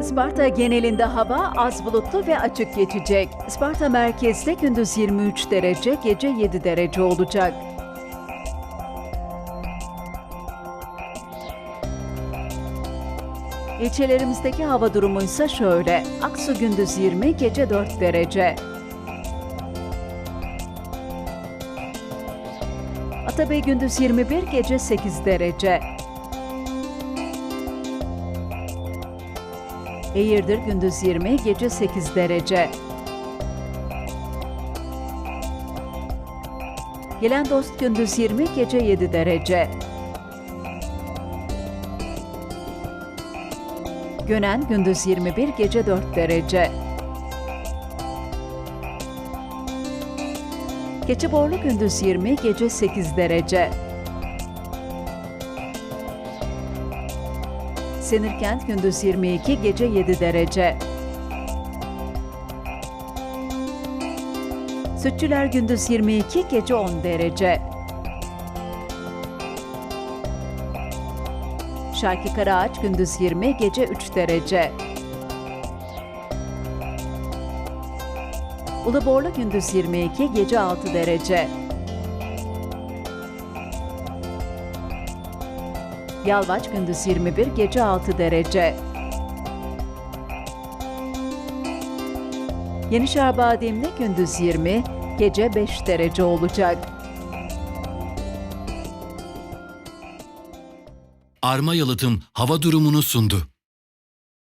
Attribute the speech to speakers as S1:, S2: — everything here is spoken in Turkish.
S1: Isparta genelinde hava az bulutlu ve açık geçecek. Isparta merkezde gündüz 23 derece, gece 7 derece olacak. İlçelerimizdeki hava durumu ise şöyle. Aksu gündüz 20, gece 4 derece. Atabey gündüz 21, gece 8 derece. Eğirdir gündüz 20, gece 8 derece. Gelen dost gündüz 20, gece 7 derece. Gönen gündüz 21, gece 4 derece. Keçiborlu gündüz 20, gece 8 derece. Senirkent gündüz 22, gece 7 derece. Sütçüler gündüz 22, gece 10 derece. Şarkı Karaağaç gündüz 20, gece 3 derece. Uluborlu gündüz 22, gece 6 derece. Yalvaç gündüz 21, gece 6 derece. Yenişehir Bademli gündüz 20, gece 5 derece olacak.
S2: Arma Yalıtım hava durumunu sundu.